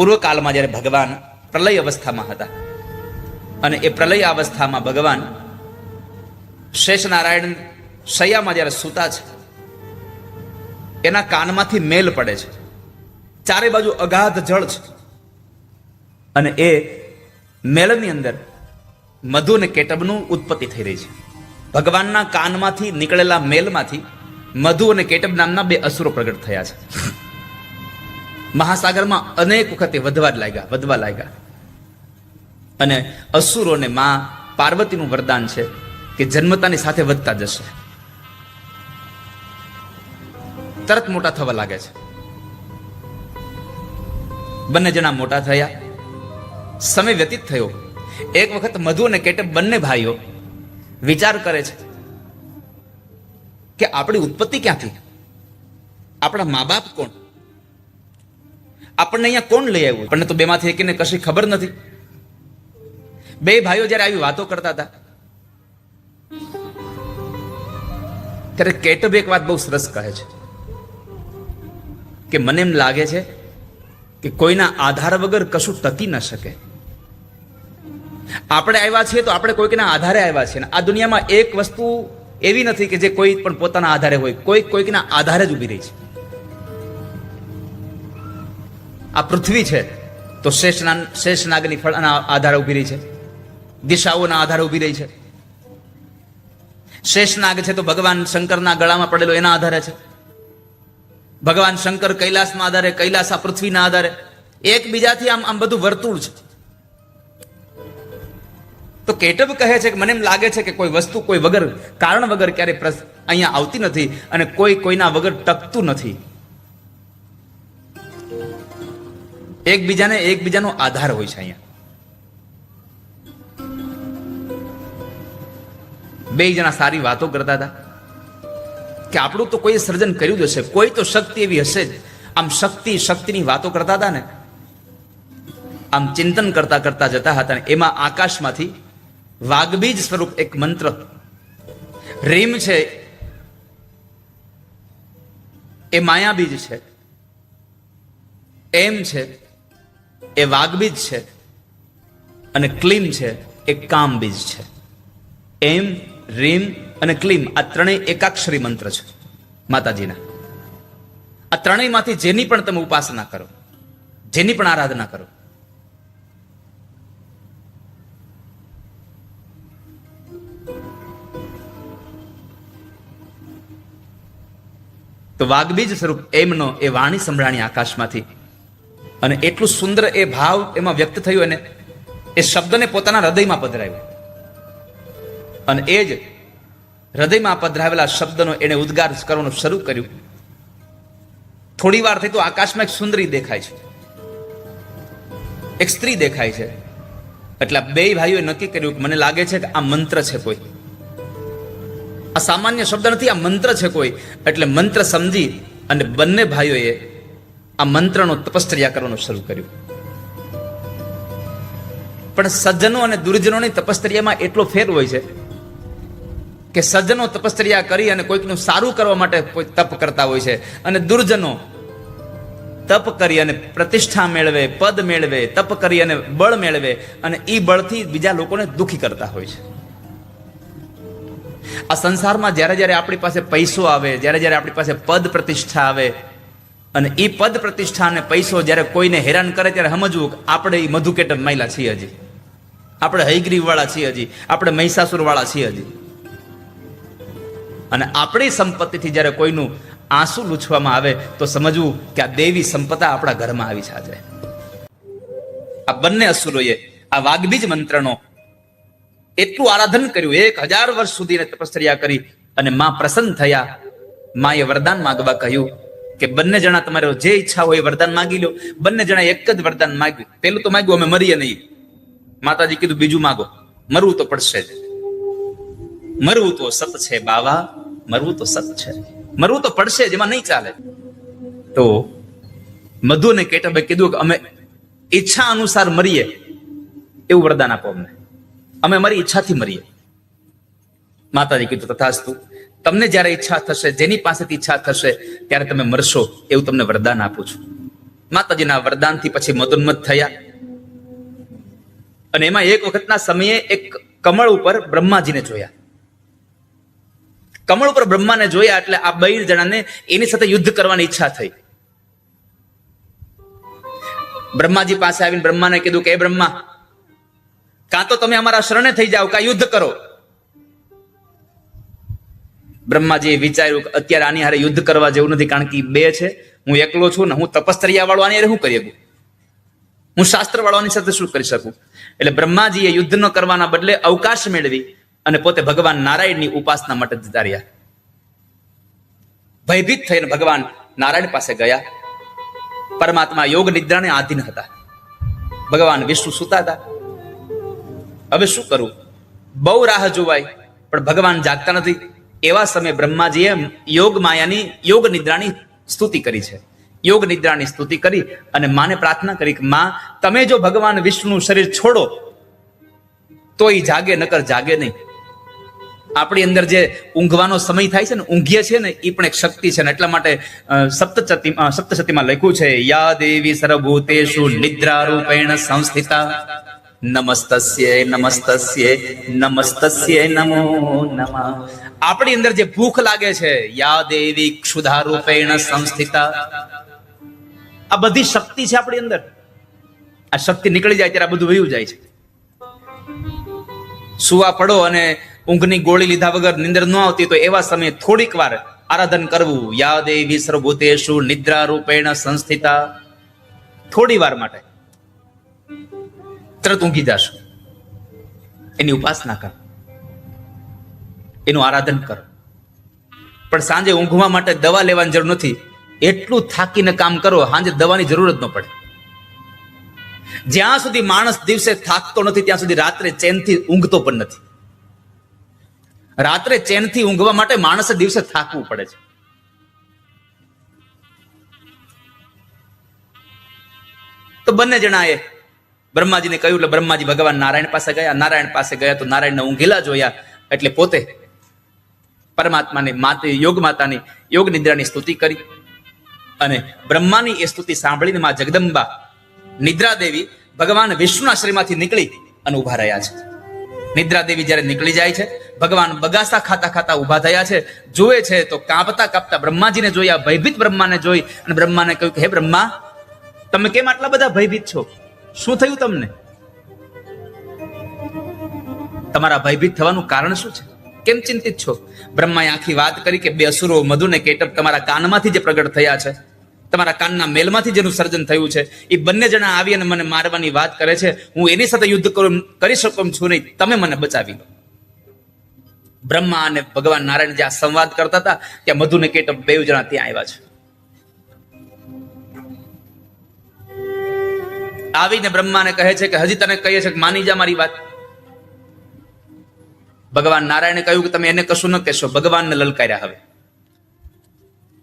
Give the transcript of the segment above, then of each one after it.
પૂર્વકાળમાં જ્યારે ભગવાન પ્રલય અવસ્થામાં હતા અને એ પ્રલય અવસ્થામાં ભગવાન શેષનારાયણ શૈયામાં જ્યારે સૂતા છે, એના કાનમાંથી મેલ પડે છે. ચારે બાજુ અગાધ જળ છે. અને એ મેલની અંદર મધુ અને કેટબનું ઉત્પત્તિ થઈ રહી છે. ભગવાનના કાનમાંથી નીકળેલા મેલમાંથી મધુ અને કેટબ નામના બે અસુરો પ્રગટ થયા છે. મહાસાગરમાં અનેક વખતે વધવા લાગ્યા વધવા લાગ્યા. અને અસુરોને માં પાર્વતીનું વરદાન છે કે જન્મતાની સાથે વધતા જશે. તરત મોટા થવા લાગે છે. બંને જણા મોટા થયા. સમય વ્યતીત થયો. એક વખત મધુ અને કેટે બંને ભાઈઓ વિચાર કરે છે કે આપણી ઉત્પત્તિ ક્યાંથી? આપણા મા બાપ કોણ? આપણને અહીંયા કોણ લઈ આવ્યું? આપણને તો બેમાંથી એકને કશી ખબર નથી. બે ભાઈઓ જ્યારે આવી વાતો કરતા હતા, ત્યારે કેટબ એક વાત બહુ સરસ કહે છે કે મને એમ લાગે છે કે કોઈના આધાર વગર કશું ટકી ન શકે. આપણે આવ્યા છીએ તો આપણે કોઈકના આધારે આવ્યા છીએ. આ દુનિયામાં એક વસ્તુ એવી નથી કે જે કોઈ પણ પોતાના આધારે હોય. કોઈ કોઈકના આધારે જ ઊભી રહી છે. આ પૃથ્વી છે, તો શેષના શેષનાગની ફળના આધારે ઊભી રહી છે. દિશાઓના આધારે ઊભી રહી છે. શેષનાગ છે તો ભગવાન શંકરના ગળામાં પડેલો એના આધારે છે. ભગવાન શંકર કૈલાસના આધારે, કૈલાસ આ પૃથ્વીના આધારે. એકબીજાથી આમ આમ બધું વર્તુળ છે. તો કેટબ કહે છે કે મને એમ લાગે છે કે કોઈ વસ્તુ કોઈ વગર, કારણ વગર ક્યારે અહીંયા આવતી નથી અને કોઈ કોઈના વગર ટકતું નથી. એકબીજાને એકબીજાનો આધાર હોય છે અહીંયા. બે જણા સારી વાતો કરતા હતા કે આપણું તો કોઈ સર્જન કર્યું જ હશે, કોઈ તો શક્તિ એવી હશે જ. આમ શક્તિ શક્તિની વાતો કરતા હતા ને, આમ ચિંતન કરતા કરતા જતા હતા ને, એમાં આકાશમાંથી વાઘબીજ સ્વરૂપ એક મંત્ર, રીમ છે, એ માયાબીજ છે, એમ છે એ વાઘબીજ છે અને ક્લીમ છે એ કામબીજ છે. એમ, રીમ અને ક્લીમ આ ત્રણેય એકાક્ષરી મંત્ર છે, માતાજીના. આ ત્રણેયમાંથી જેની પણ તમે ઉપાસના કરો, જેની પણ આરાધના કરો. તો વાઘબીજ સ્વરૂપ એમનો એ વાણી સંભળાણી આકાશમાંથી અને એટલું સુંદર એ ભાવ એમાં વ્યક્ત થયું અને એ શબ્દને પોતાના હૃદયમાં પધરાવ્યો. અને એ જ હૃદયમાં પધરાવેલા શબ્દનો એને ઉદ્ગાર કરવાનું શરૂ કર્યું. થોડી વાર થઈ તો આકાશમાં એક સુંદરી દેખાય છે. એક સ્ત્રી દેખાય છે. એટલે બે ભાઈઓએ નક્કી કર્યું કે મને લાગે છે કે આ મંત્ર છે કોઈ. આ સામાન્ય શબ્દ નથી, આ મંત્ર છે કોઈ. એટલે મંત્ર સમજી અને બંને ભાઈઓએ આ મંત્રનો તપશ્ચર્યા કરવાનું શરૂ કર્યું. પણ સજ્જનો અને દુર્જનોની તપશ્ચર્યામાં એટલો ફેર હોય છે કે સજ્જનો તપશ્ચર્યા કરી અને કોઈકનું સારું કરવા માટે કોઈ તપ કરતા હોય છે અને દુર્જનો તપ કરી અને પ્રતિષ્ઠા મેળવે, પદ મેળવે, તપ કરી અને બળ મેળવે અને એ બળથી બીજા લોકોને દુખી કરતા હોય છે. આ સંસારમાં જ્યારે જ્યારે આપણી પાસે પૈસો આવે, જ્યારે જ્યારે આપણી પાસે પદ પ્રતિષ્ઠા આવે અને એ પદ પ્રતિષ્ઠા અને પૈસો જ્યારે કોઈને હેરાન કરે ત્યારે સમજવું કે આપણે એ મધુકેટમ માયલા છીએ હજી. આપણે હૈગ્રીવ વાળા છીએ હજી. આપણે મહિષાસુર વાળા છીએ હજી. અને આપણી સંપત્તિથી જ્યારે કોઈનું આંસુ લૂછવામાં આવે તો સમજવું કે આ દેવી સંપદા આપણા ઘરમાં આવી છે આજે આ બંને અસુરોએ આ વાઘબીજ મંત્રનો એટલું આરાધન કર્યું. એક હજાર વર્ષ સુધી તપશ્ચર્યા કરી અને માં પ્રસન્ન થયા. માએ વરદાન માગવા કહ્યું કે બંને જણા તમારે જે ઈચ્છા હોય વરદાન માગી લો. બંને જણા એક જ વરદાન માગ્યું. પેલું તો માગ્યું, અમે મરીએ નહીં. માતાજી કીધું, બીજું માગો. મરવું તો પડશે. જ મરવું તો સત છે બાવા, મરવું તો સત છે. મરવું તો પડશે જ, એમાં નહીં ચાલે. તો મધુ ને કેટબે કીધું કે, અમે ઈચ્છા અનુસાર મરીએ, એવું વરદાન આપો અમને. અમે મારી ઈચ્છાથી મરીએ. માતાજી કીધું, તથાસ્તુ. તમને જ્યારે ઈચ્છા થશે, જેની પાસેથી ઈચ્છા થશે, ત્યારે તમે મરશો એવું તમને વરદાન આપું છું. માતાજીના વરદાનથી પછી મદોન્મત થયા. અને એમાં એક વખતના સમયે એક કમળ ઉપર બ્રહ્માજીને જોયા. કમળ ઉપર બ્રહ્માને જોયા એટલે આ બૈર જણાને એની સાથે યુદ્ધ કરવાની ઈચ્છા થઈ. બ્રહ્માજી પાસે આવીને બ્રહ્માને કીધું કે બ્રહ્મા, કાં તો તમે અમારા શરણે થઈ જાઓ, કાં યુદ્ધ કરો. બ્રહ્માજીએ વિચાર્યું કે અત્યારે આની હારે યુદ્ધ કરવા જેવું નથી, કારણ કે બે છે. હું એકલો છું ને હું તપસ્તરિયા વાળો આની શું કરી શકું? હું શાસ્ત્ર વાળાની સાથે શું કરી શકું? એટલે બ્રહ્માજીએ યુદ્ધ ન કરવાના બદલે અવકાશ મેળવી અને પોતે ભગવાન નારાયણની ઉપાસના માટે જતા ભયભીત થઈને ભગવાન નારાયણ પાસે ગયા. પરમાત્મા યોગ નિદ્રાને આધીન હતા. ભગવાન વિષ્ણુ સુતા હતા. હવે શું કરું? બહુ રાહ જોવાય, પણ ભગવાન જાગતા નથી. એવા સમયે બ્રહ્માજીએ યોગ માયાની, યોગ નિદ્રાની સ્તુતિ કરી છે. યોગ નિદ્રાની સ્તુતિ કરી અને માને પ્રાર્થના કરી કે, માં, તમે જો ભગવાન વિષ્ણુ શરીર છોડો, તો એ જાગે, નકર જાગે નહીં. આપણી અંદર જે ઊંઘવાનો સમય થાય છે ને, ઊંઘીએ છે ને એ પણ એક શક્તિ છે ને, એટલા માટે સપ્તચતી સપ્તશતીમાં લખ્યું છે, યા દેવી સર્વભૂતેષુ નિદ્રા રૂપેણ સંસ્થિતા, નમસ્તસ્ય નમસ્તસ્ય નમસ્તસ્ય નમો નમઃ. આપણી અંદર જે ભૂખ લાગે છે યા દેવી ક્ષુધા રૂપેણ આ બધી શક્તિ છે આપણી અંદર. આ શક્તિ નીકળી જાય ત્યારે આ બધું વયું જાય છે. સુવા પડો અને ઊંઘની ગોળી લીધા વગર નિંદર ન આવતી તો એવા સમયે થોડીક વાર આરાધન કરવું. યા દેવી સર્વભૂતેષુ નિદ્રા રૂપેણ સંસ્થિતા. થોડી વાર માટે. તરત ઊંઘી જશો. એની ઉપાસના કરો. એનું આરાધન કરો. પણ સાંજે ઊંઘવા માટે દવા લેવાની જરૂર નથી. એટલું થાકીને કામ કરો, સાંજે દવાની જરૂર જ ન પડે. જ્યાં સુધી માણસ દિવસે થાકતો નથી, ત્યાં સુધી રાત્રે ચેનથી ઊંઘતો પણ નથી. રાત્રે ચેનથી ઊંઘવા માટે માણસે દિવસે થાકવું પડે છે. તો બંને જણાએ બ્રહ્માજીને કહ્યું, એટલે બ્રહ્માજી ભગવાન નારાયણ પાસે ગયા, નારાયણ પાસે ગયા તો નારાયણને ઊંઘેલા જોયા, એટલે પોતે પરમાત્માની, માતે યોગ માતાની, યોગ નિદ્રાની સ્તુતિ કરી અને બ્રહ્માની એ સ્તુતિ સાંભળીને માં જગદંબા નિદ્રા દેવી ભગવાન વિષ્ણુના શરીરમાંથી નીકળી અને ઊભા રહ્યા છે. નિદ્રા દેવી જ્યારે નીકળી જાય છે, ભગવાન બગાસા ખાતા ખાતા ઊભા થયા છે, જુએ છે તો કાંપતા કાપતા બ્રહ્માજીને જોયા ભયભીત બ્રહ્માને જોઈ અને બ્રહ્માને કહ્યું કે, હે બ્રહ્મા, તમે કેમ આટલા બધા ભયભીત છો? શું થયું તમને? તમારા ભયભીત થવાનું કારણ શું છે? કેમ ચિંતિત છો? બ્રહ્માએ આખી વાત કરી કે બે અસુરો મધુ ને કેટપ તમારા કાનમાંથી જે પ્રગટ થયા છે. તમારા કાનના મેલમાંથી જેનું સર્જન થયું છે. એ બંને જણા આવી અને મને મારવાની વાત કરે છે. હું એની સાથે યુદ્ધ કરું, કરી શકું છું નહીં. તમે મને બચાવી લો. બ્રહ્મા અને ભગવાન નારાયણ જ્યાં સંવાદ કરતા હતા, ત્યાં મધુ ને કેટપ બે જણા ત્યાં આવ્યા છે. આવીને બ્રહ્માને કહે છે કે, હજી તને કહીએ છે કે માની જા મારી વાત. ભગવાન નારાયણે કહ્યું કે તમે એને કશું ન કહેશો, ભગવાનને લલકાર્યા હવે.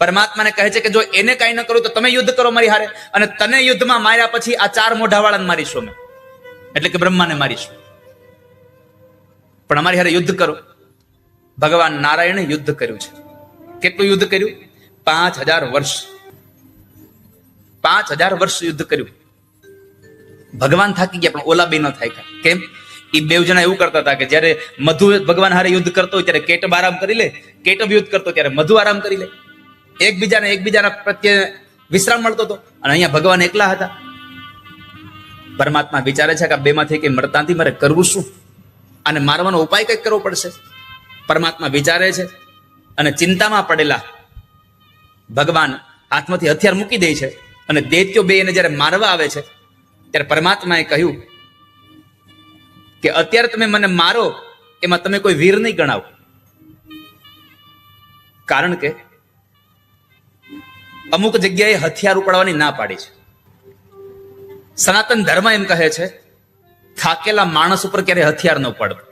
પરમાત્માને કહે છે કે જો એને કાંઈ ન કરું તો તમે યુદ્ધ કરો મારી હારે અને તને યુદ્ધમાં માર્યા પછી આ ચાર મોઢાવાળાને મારીશું અમે. એટલે કે બ્રહ્માને મારીશું. પણ અમારી હારે યુદ્ધ કરો. ભગવાન નારાયણે યુદ્ધ કર્યું છે. કેટલું યુદ્ધ કર્યું? પાંચ હજાર વર્ષ. પાંચ હજાર વર્ષ યુદ્ધ કર્યું. ભગવાન થાકી ગયા, પણ ઓલા બે ન થાય. કેમ? એ બે જણા એવું કરતા હતા કે જ્યારે મધુ ભગવાન હારે યુદ્ધ કરતો હોય ત્યારે કેટબ આરામ કરી લે કેટબ યુદ્ધ કરતો ત્યારે મધુ આરામ કરી લે. એકબીજાને એકબીજાના પ્રત્યે વિશ્રામ મળતો હતો અને અહીંયા ભગવાન એકલા હતા. પરમાત્મા વિચારે છે કે આ બેમાંથી કઈ મળતા મારે કરવું શું? અને મારવાનો ઉપાય કંઈક કરવો પડશે? પરમાત્મા વિચારે છે અને ચિંતામાં પડેલા ભગવાન હાથમાંથી હથિયાર મૂકી દે છે અને દૈત્યો બે એને જ્યારે મારવા આવે છે, ત્યારે પરમાત્માએ કહ્યું કે અત્યારે તમે મને મારો, એમાં તમે કોઈ વીર નહીં ગણાવો. કારણ કે અમુક જગ્યાએ હથિયાર ઉપાડવાની ના પાડી છે. સનાતન ધર્મ એમ કહે છે, થાકેલા માણસ ઉપર ક્યારે હથિયાર ન ઉપાડવું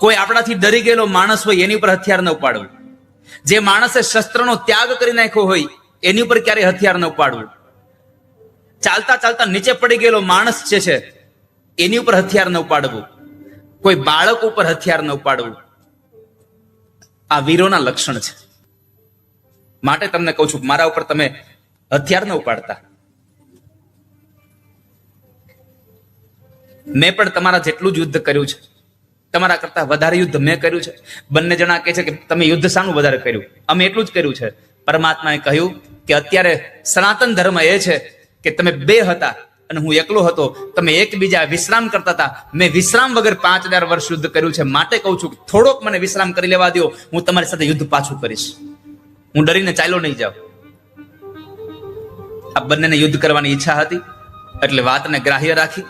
કોઈ આપણાથી ડરી ગયેલો માણસ હોય, એની ઉપર હથિયાર ન ઉપાડવું. જે માણસે શસ્ત્રનો ત્યાગ કરી નાખ્યો હોય, એની ઉપર ક્યારે હથિયાર ન ઉપાડવું. ચાલતા ચાલતા નીચે પડી ગયેલો માણસ જે છે એની ઉપર હથિયાર ન ઉપાડવું. કોઈ બાળક ઉપર હથિયાર ન ઉપાડવું. આ વીરોના લક્ષણ છે. માટે તમને કહું છું, મારા ઉપર તમે હથિયાર ન ઉપાડતા. મેં પણ તમારા જેટલું જ યુદ્ધ કર્યું છે. તમારા કરતા વધારે યુદ્ધ મેં કર્યું છે. બંને જણા કહે છે કે તમે યુદ્ધ શાનું વધારે કર્યું? અમે એટલું જ કર્યું છે. પરમાત્માએ કહ્યું કે અત્યારે સનાતન ધર્મ એ છે કે તમે બે હતા અને હું એકલો હતો, તમે એકબીજા વિશ્રામ કરતા હતા. મેં વિશ્રામ વગર પાંચ હજાર વર્ષ યુદ્ધ કર્યું છે. માટે કહું છું થોડોક મને વિશ્રામ કરી લેવા દો હું તમારી સાથે યુદ્ધ પાછું કરીશ. હું ડરીને ચાલ્યો નહીં જાઉં. આ બંનેને યુદ્ધ કરવાની ઈચ્છા હતી, એટલે વાતને ગ્રાહ્ય રાખી.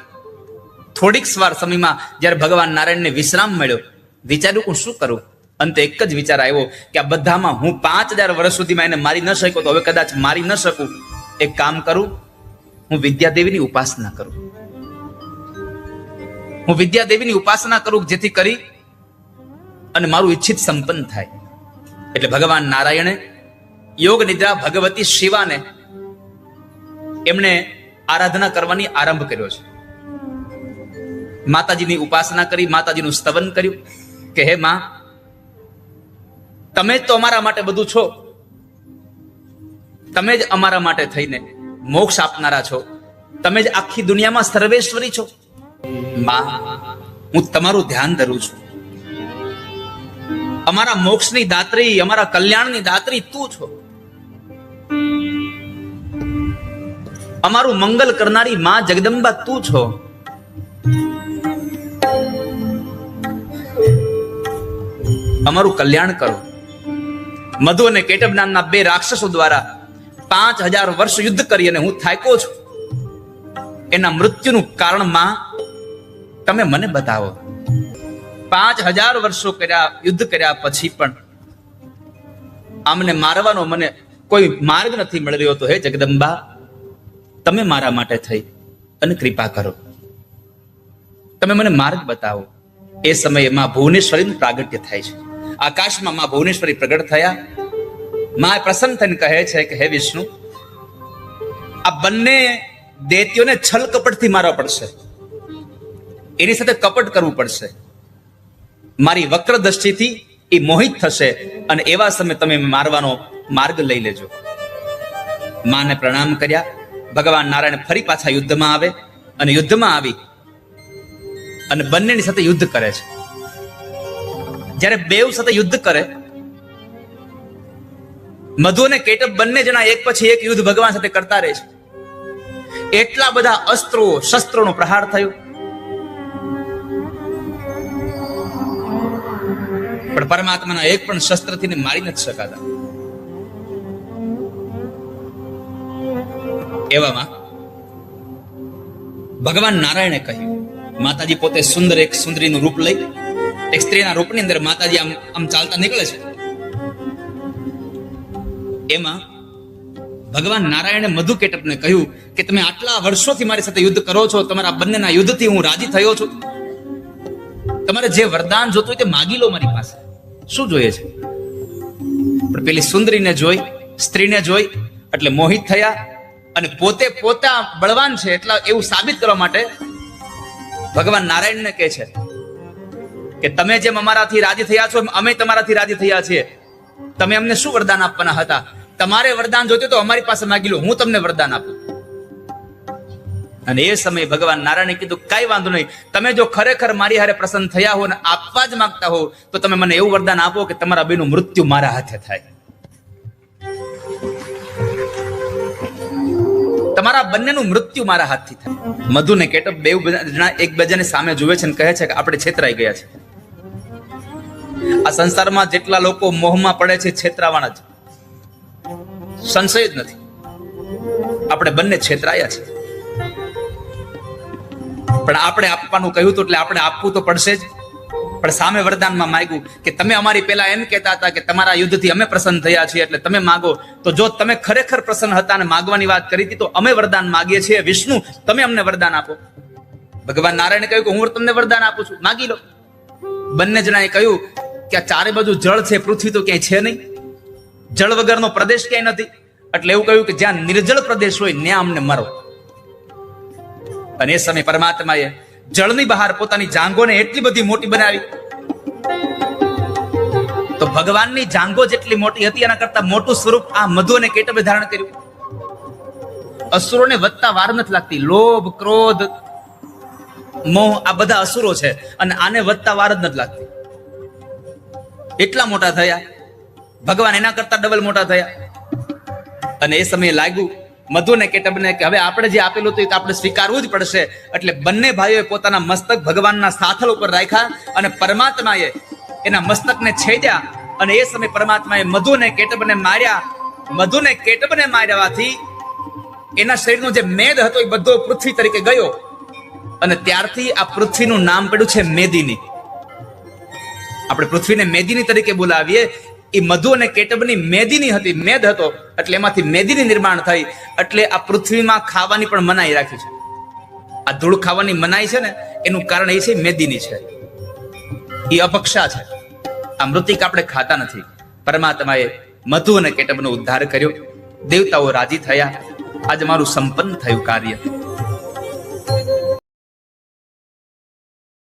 થોડીક સ્વાર સમયમાં જ્યારે ભગવાન નારાયણને વિશ્રામ મળ્યો, વિચાર્યું હું શું કરું? અંતે એક જ વિચાર આવ્યો કે આ બધામાં હું પાંચ હજાર વર્ષ સુધીમાં એને મારી ન શક્યો તો હવે કદાચ મારી ન શકું. એક કામ કરું હું વિદ્યાદેવીની ઉપાસના કરું. હું વિદ્યાદેવીની ઉપાસના કરું જેથી કરી અને મારું ઈચ્છિત સંપન્ન થાય. એટલે ભગવાન નારાયણે યોગ નિદ્રા ભગવતી શિવાને એમણે આરાધના કરવાની આરંભ કર્યો છે. માતાજીની ઉપાસના કરી, માતાજીનું સ્તવન કર્યું કે હે માં, તમે જ તો અમારા માટે બધું છો. તમે જ અમારા માટે થઈને મોક્ષ આપનારા છો. તમે જ આખી દુનિયામાં સર્વેશ્વરી છો. માં, હું તમારું ધ્યાન ધરું છું. અમારા મોક્ષની દાત્રી, અમારા કલ્યાણની દાત્રી તું છો. અમારું મંગલ કરનારી માં જગદંબા તું છો. અમારું કલ્યાણ કરો. મધુ અને કેટબ નામના બે રાક્ષસો દ્વારા પાંચ હજાર વર્ષ યુદ્ધ કરી અને હું થાક્યો છું. એના મૃત્યુનું કારણમાં તમે મને બતાવો. પાંચ હજાર વર્ષો કર્યા, યુદ્ધ કર્યા પછી પણ આમને મારવાનો મને કોઈ માર્ગ નથી મળી રહ્યો તો હે જગદંબા, તમે મારા માટે થઈ અને કૃપા કરો. તમે મને માર્ગ બતાવો. એ સમયે માં ભુવનેશ્વરીનું પ્રાગટ્ય થાય છે. આકાશમાં માં ભુવનેશ્વરી પ્રગટ થયા. માં પ્રસન્ન થઈને કહે છે કે, હે વિષ્ણુ, આ બંને દૈત્યોને છલ કપટથી મારવા પડશે. એની સાથે કપટ કરવું પડશે. મારી વક્ર દ્રષ્ટિથી એ મોહિત થશે અને એવા સમય તમે મારવાનો માર્ગ લઈ લેજો. માને પ્રણામ કર્યા. ભગવાન નારાયણ ફરી પાછા યુદ્ધમાં આવે અને યુદ્ધમાં આવી અને બંનેની સાથે યુદ્ધ કરે છે. જ્યારે બેવ સાથે યુદ્ધ કરે મધુ અને કેટબ બંને જણા એક પછી એક યુદ્ધ ભગવાન સાથે કરતા રહે છે. એટલા બધા અસ્ત્રો, શસ્ત્રોનો પ્રહાર થયો. પણ પરમાત્માના એક પણ શસ્ત્રથી મારી નથી શકાતા. એવામાં ભગવાન નારાયણે કહ્યું, માતાજી પોતે સુંદર એક સુંદરીનું રૂપ લઈ, એક સ્ત્રીના રૂપની અંદર માતાજી આમ આમ ચાલતા નીકળે છે. એમાં ભગવાન નારાયણે મધુ કેટપને કહ્યું કે તમે આટલા વર્ષોથી મારી સાથે યુદ્ધ કરો છો, તમારા બંનેના યુદ્ધથી હું રાજી થયો છું. તમારે જે વરદાન જોતું હોય તે માગી લો મારી પાસે. શું જોઈએ છે? પણ પેલી સુંદરીને જોઈ, સ્ત્રીને જોઈ, એટલે મોહિત થયા અને પોતે પોતા બળવાન છે એટલા એવું સાબિત કરવા માટે ભગવાન નારાયણને કહે છે કે તમે જેમ અમારાથી રાજી થયા છો, એમ અમે તમારાથી રાજી થયા છીએ. તમે અમને શું વરદાન આપવાના હતા? તમારે વરદાન જોતું તો અમારી પાસે માગી લો, હું તમને વરદાન આપું. અને એ સમયે ભગવાન નારાયણે કીધું, કઈ વાંધો નહીં. તમે જો ખરેખર મારી હારે પ્રસન્ન થયા હો અને આપવા જ માંગતા હો, તો તમે મને એવું વરદાન આપો કે તમારા બેનું મૃત્યુ મારા હાથે થાય. તમારા બંનેનું મૃત્યુ મારા હાથથી થાય. મધુ ને કેટબ બે જણા એકબીજાની સામે જુએ છે અને કહે છે કે આપણે છેતરાઈ ગયા છે. આ સંસારમાં જેટલા લોકો મોહમાં પડે છે, છેતરાવાના જ. સંશય જ નથી. આપણે બંને છેતરાયા છે પણ આપણે આપવાનું કહ્યું હતું એટલે આપણે આપવું તો પડશે જ. પણ સામે વરદાનમાં માંગ્યું કે તમે અમારી પેલા એમ કહેતા હતા કે તમારા યુદ્ધથી અમે પ્રસન્ન થયા છીએ એટલે તમે માગો, તો જો તમે ખરેખર પ્રસન્ન હતા અને માગવાની વાત કરી હતી તો અમે વરદાન માગીએ છીએ. વિષ્ણુ, તમે અમને વરદાન આપો. ભગવાન નારાયણે કહ્યું કે હું તમને વરદાન આપું છું. માગી લો. બંને જણાએ કહ્યું કે આ ચારે બાજુ જળ છે, પૃથ્વી તો ક્યાંય છે નહીં. જળ વગરનો પ્રદેશ ક્યાંય નથી. એટલે એવું કહ્યું કે જ્યાં નિર્જળ પ્રદેશ હોય, ત્યાં અમને મરો. અને એ સમય પરમાત્માએ જળની બહાર પોતાની જાંગોને એટલી બધી મોટી બનાવી. તો ભગવાનની જાંગો જેટલી મોટી હતી, એના કરતા મોટું સ્વરૂપ આ મધુ અને કેટબે ધારણ કર્યું. અસુરોને વધતા વાર નથી લાગતી. લોભ, ક્રોધ, મોહ, આ બધા અસુરો છે. અને આને વધતા વાર જ નથી લાગતી. એટલા મોટા થયા ભગવાન એના કરતા ડબલ મોટા થયા. અને એ સમયે લાગ્યું મધુ ને કેટબને કે હવે આપણે જે આપેલું હતું આપણે સ્વીકારવું જ પડશે. એટલે બંને ભાઈઓએ પોતાના મસ્તક ભગવાનના સાથળ ઉપર રાખ્યા અને પરમાત્માએ એના મસ્તકને છેદ્યા અને એ સમયે પરમાત્માએ મધુ ને કેટબને માર્યા. મધુ ને કેટબને માર્યાથી એના શરીરનો જે મેદ હતો એ બધો પૃથ્વી તરીકે ગયો. અને ત્યારથી આ પૃથ્વીનું નામ પડ્યું છે મેદિની. આપણે પૃથ્વીને મેદિની તરીકે બોલાવીએ. એ મધુ અને કેટબની મેદીની હતી, મેદ હતો, એટલે એમાંથી મેદીની નિર્માણ થઈ, એટલે આ પૃથ્વીમાં ખાવાની પણ મનાઈ રાખી છે. આ ધૂળ ખાવાની મનાઈ છે ને, એનું કારણ એ છે મેદીની છે. એ અપક્ષા છે. આ મૃતિક આપણે ખાતા નથી. પરમાત્માએ મધુ અને કેટબનો ઉદ્ધાર કર્યો. દેવતાઓ રાજી થયા. આજે મારું સંપન્ન થયું કાર્ય.